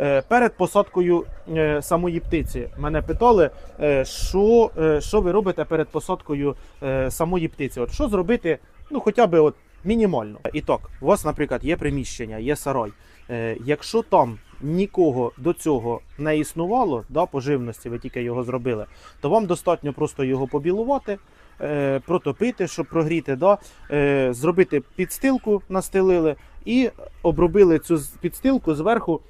Е, Перед посадкою е, самої птиці мене питали, е, що, що ви робите перед посадкою самої птиці. От що зробити, ну хоча б от мінімально. І так, у вас, наприклад, є приміщення, є сарай. Якщо там нікого до цього не існувало, да, по живності, ви тільки його зробили, то вам достатньо просто його побілувати, протопити, щоб прогріти, да, зробити підстилку, настелили і обробили цю підстилку зверху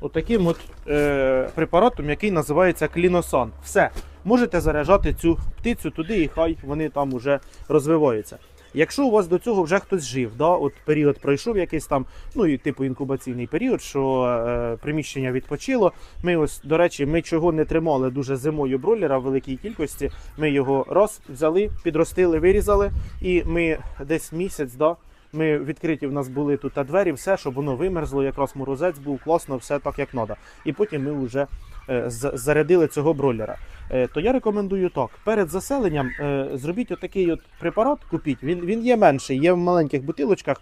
отаким от, е, препаратом, який називається кліносан. Все, можете заряджати цю птицю туди, і хай вони там уже розвиваються. Якщо у вас до цього вже хтось жив, да, от період пройшов якийсь там, ну і типу інкубаційний період, що е, приміщення відпочило. Ми ось, до речі, ми чого не тримали дуже зимою бройлера в великій кількості. Ми його раз взяли, підростили, вирізали, і ми десь місяць, да, ми відкриті в нас були тут двері, все, щоб воно вимерзло, якраз морозець був класно, все так як треба. І потім ми вже е, зарядили цього бройлера. Е, то я рекомендую так: перед заселенням е, зробіть отакий от препарат, купіть. Він, він є менший, є в маленьких бутилочках,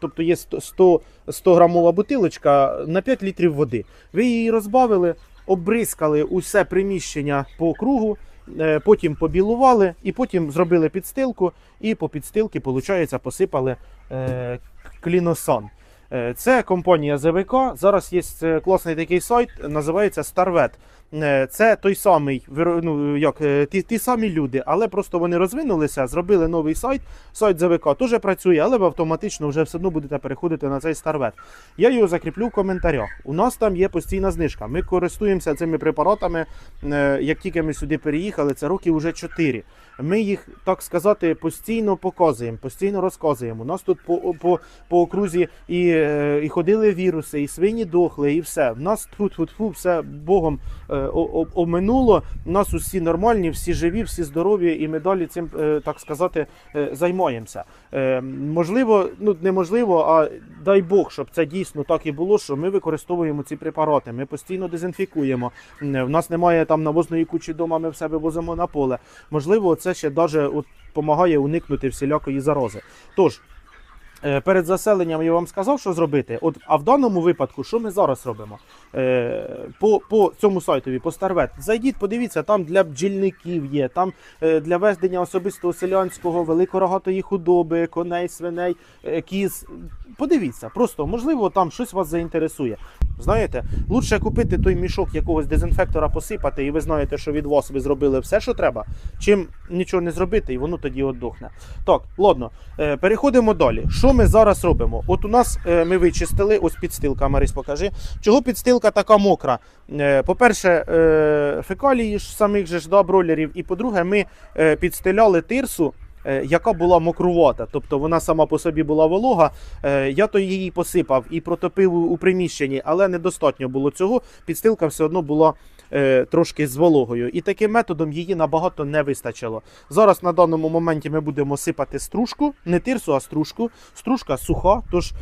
тобто є 100, 100, 100 грамова бутилочка на 5 літрів води. Ви її розбавили, обрискали усе приміщення по кругу. Е, Потім побілували і потім зробили підстилку, і по підстилці, виходить, посипали е, кліносан. Е, Це компанія ЗВК. Зараз є класний такий сайт, називається StarVet. Е, Це той самий ну, як, е, ті, ті самі люди, але просто вони розвинулися, зробили новий сайт. Сайт ЗВК теж працює, але ви автоматично вже все одно будете переходити на цей старвет. Я його закріплю в коментарях. У нас там є постійна знижка. Ми користуємося цими препаратами. е, Як тільки ми сюди переїхали, це років вже 4. Ми їх, так сказати, постійно показуємо, постійно розказуємо. У нас тут по, по, по окрузі і, е, і ходили віруси, і свині дохли, і все. В нас тут все Богом е, оминуло. У нас усі нормальні, всі живі, всі здорові, і ми далі цим, е, так сказати, займаємося. Можливо, ну неможливо, а дай Бог, щоб це дійсно так і було, що ми використовуємо ці препарати. Ми постійно дезінфікуємо. В нас немає там навозної кучі вдома, ми в себе возимо на поле. Можливо, це ще даже от допомагає уникнути всілякої зарози. Тож. Е, Перед заселенням я вам сказав, що зробити. От, а в даному випадку, що ми зараз робимо? Е, по, по цьому сайтові, по Старвет, зайдіть, подивіться, там для бджільників є, там е, для ведення особистого селянського, великорогатої худоби, коней, свиней, кіз. Подивіться, просто можливо там щось вас заінтересує. Знаєте, лучше купити той мішок якогось дезінфектора, посипати, і ви знаєте, що від вас ви зробили все, що треба, чим нічого не зробити, і воно тоді отдохне. Так, ладно, переходимо далі. Що ми зараз робимо? От у нас е, ми вичистили, ось підстилка, Марис, покажи. Чого підстилка така мокра? Е, По-перше, е, фекалії ж самих же ж да, бролерів, і по-друге, ми підстеляли тирсу. Е, Яка була мокрувата, тобто вона сама по собі була волога. Е, Я то її посипав і протопив у- приміщенні, але недостатньо було цього. Підстилка все одно була е, трошки з вологою. І таким методом її набагато не вистачило. Зараз на даному моменті ми будемо сипати стружку, не тирсу, а стружку. Стружка суха, тож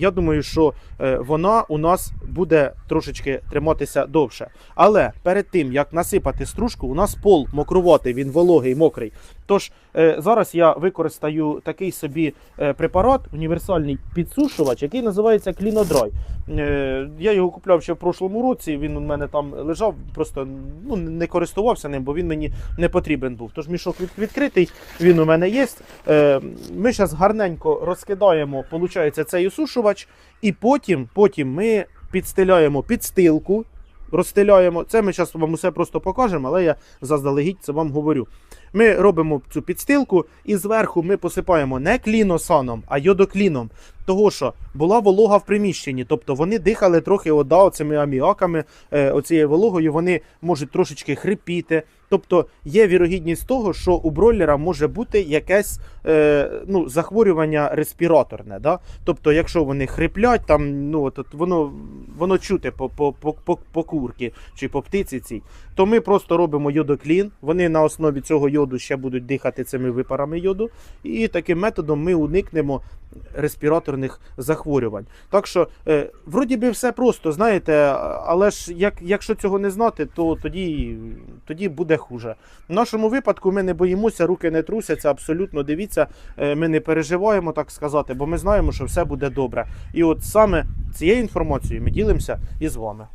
я думаю, що вона у нас буде трошечки триматися довше. Але перед тим як насипати стружку, у нас пол мокруватий, він вологий, мокрий. Тож зараз я використаю такий собі е, препарат, універсальний підсушувач, який називається Клінодрай. Е, я його купляв ще в прошлому році. Він у мене там лежав, просто ну, не користувався ним, бо він мені не потрібен був. Тож мішок відкритий, він у мене є. Е, ми зараз гарненько розкидаємо, виходить, цей осушувач, і потім, потім ми підстеляємо підстилку. Розстеляємо. Це ми зараз вам усе просто покажемо, але я заздалегідь це вам говорю. Ми робимо цю підстилку і зверху ми посипаємо не кліносаном, а йодокліном. Того, що була волога в приміщенні, тобто вони дихали трохи ода, цими аміаками, е, оцією вологою, вони можуть трошечки хрипіти. Тобто є вірогідність того, що у бройлера може бути якесь е, ну, захворювання респіраторне. Да? Тобто, якщо вони хриплять, там, ну, от, воно, воно чути по, по, по, по курки чи по птиці цій, то ми просто робимо йодоклін. Вони на основі цього йоду ще будуть дихати цими випарами йоду. І таким методом ми уникнемо респіраторних захворювань. Так що, е, вроді би, все просто, знаєте, але ж як, якщо цього не знати, то тоді, тоді буде хуже. В нашому випадку ми не боїмося, руки не трусяться, абсолютно дивіться, е, ми не переживаємо, так сказати, бо ми знаємо, що все буде добре. І от саме цією інформацією ми ділимося. поділимося і з вами.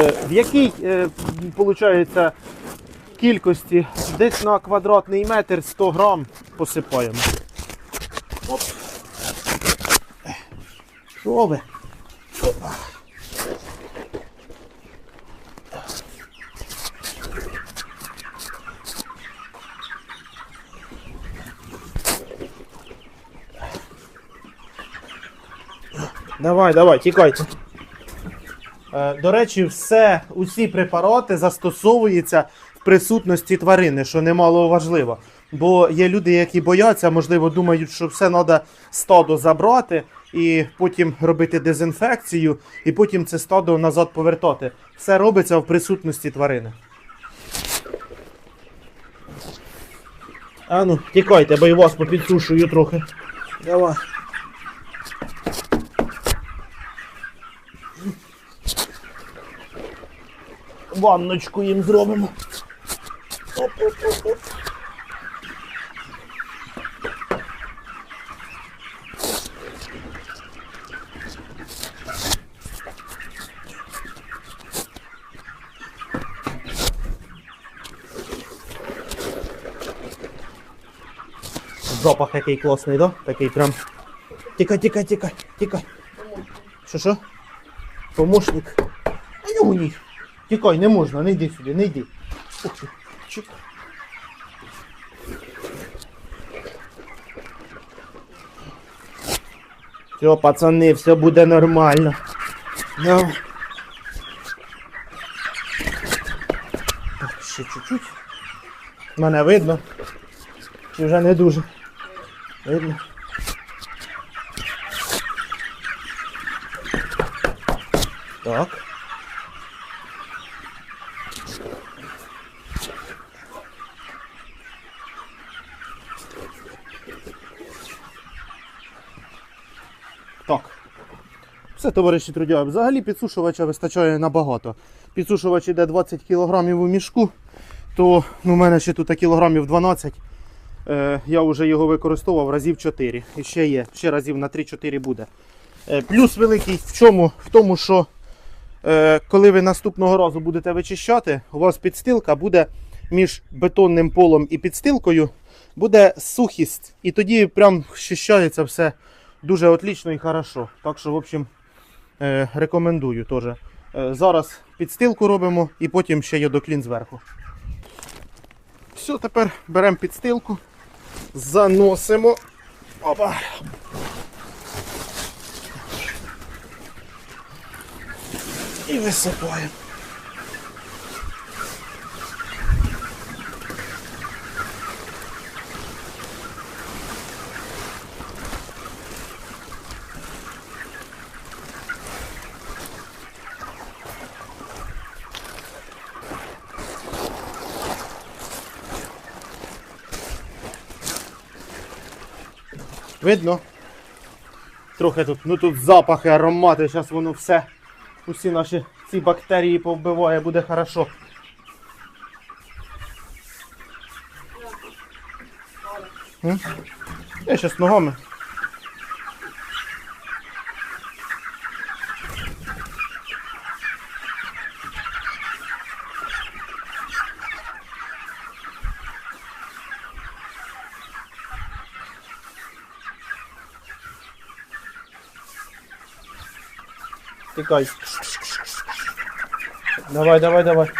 Е, В якій, е, виходить, кількості десь на квадратний метр 100 грам посипаємо. Оп. Що ви? Давай, давай, тікайте. Е, До речі, все, усі препарати застосовуються в присутності тварини, що немало важливо. Бо є люди, які бояться, можливо, думають, що все треба стадо забрати і потім робити дезінфекцію, і потім це стадо назад повертати. Все робиться в присутності тварини. А ну, тікайте, бо і вас попідсушую трохи. Давай. Ванночку їм зробимо. Оп-оп-оп-оп. Запах який класний, да? Такий прям. Тікай, тікай, тікай, тікай. Що що? Помощник. А йому ні. Тікай, не можна, не йди сюди, не йди. Ух ти. Чик. Все, пацани, все буде нормально. Давай. Так, ще чуть-чуть. Мене видно. Чи вже не дуже? Видно. Так. Так. Все, товариші трудяги. Взагалі підсушувача вистачає набагато. Підсушувач іде 20 кг у мішку, то ну, у мене ще тут кілограмів 12. Е, я вже його використовував разів 4. І ще є, ще разів на 3-4 буде. Е, плюс великий в чому? В тому, що е, коли ви наступного разу будете вичищати, у вас підстилка буде між бетонним полом і підстилкою буде сухість. І тоді прям щищається все дуже отлично і хорошо. Так що, в общем, е, рекомендую теж. Е, зараз підстилку робимо і потім ще йодоклін зверху. Все, тепер беремо підстилку, заносимо. Опа. І висипаємо. Видно? Трохи тут, ну тут запахи, аромати, зараз воно все, усі наші ці бактерії повбиває, буде хорошо. М? Я зараз ногами. Тикай. Давай, давай, давай.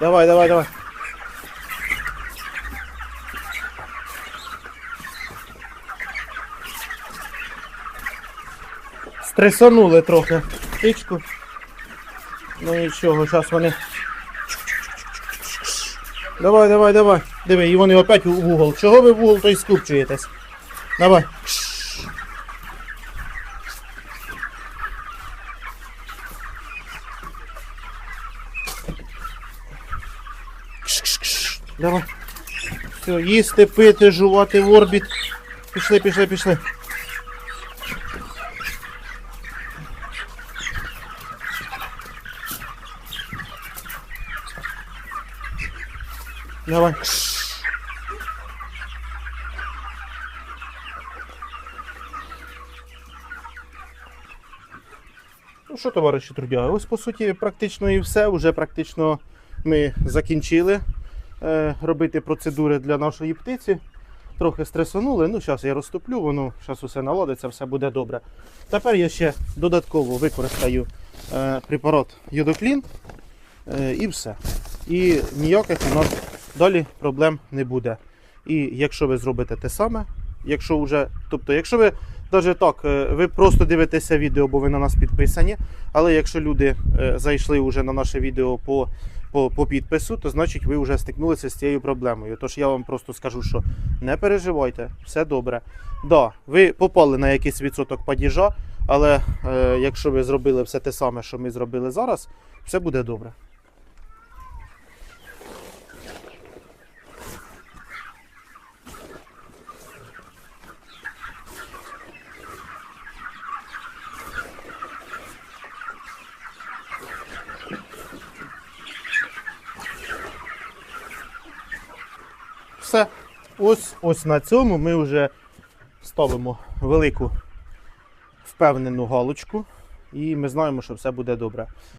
Давай, давай, давай. Стресанули трохи птичку. Ну нічого, зараз вони. Давай, давай, давай. Диви, і вони опять у вугол. Чого ви в угол той скупчуєтесь? Давай. Давай. Все, їсти, пити, жувати в орбіт. Пішли, пішли, пішли. Давай. Ну що, товариші трудяги, ось по суті практично і все. Уже практично ми закінчили е, робити процедури для нашої птиці. Трохи стресанули. Ну, зараз я розтоплю, воно зараз усе наладиться, все буде добре. Тепер я ще додатково використаю е, препарат Йодоклін е, і все. І ніяких у нас далі проблем не буде. І якщо ви зробите те саме, якщо вже, тобто, якщо ви навіть так, е, ви просто дивитеся відео, бо ви на нас підписані. Але якщо люди е, зайшли вже на наше відео по, по, по підпису, то значить ви вже стикнулися з цією проблемою. Тож я вам просто скажу, що не переживайте, все добре. Да, ви попали на якийсь відсоток падіжа, але е, якщо ви зробили все те саме, що ми зробили зараз, все буде добре. Все. Ось, ось на цьому ми вже ставимо велику впевнену галочку, і ми знаємо, що все буде добре.